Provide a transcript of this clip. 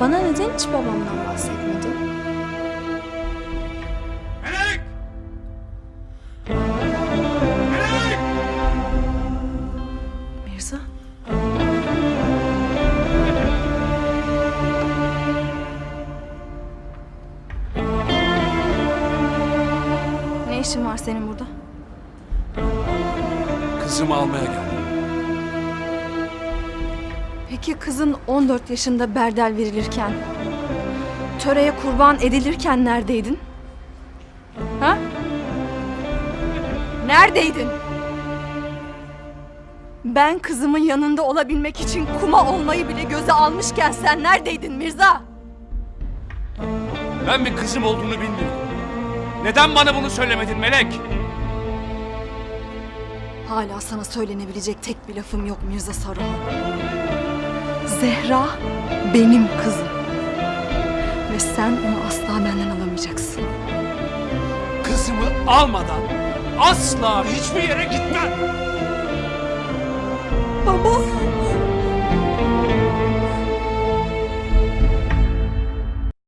Bana neden hiç babamdan bahsetmedin? Melek! Melek! Mirza? Ne işin var senin burada? Kızımı almaya geldim. Peki kızın 14 yaşında berdel verilirken, töreye kurban edilirken neredeydin? Ha? Neredeydin? Ben kızımın yanında olabilmek için kuma olmayı bile göze almışken sen neredeydin Mirza? Ben bir kızım olduğunu bilmiyordum. Neden bana bunu söylemedin Melek? Hala sana söylenebilecek tek bir lafım yok Mirza Saruhan. Zehra benim kızım. Ve sen onu asla benden alamayacaksın. Kızımı almadan asla hiçbir yere gitmem.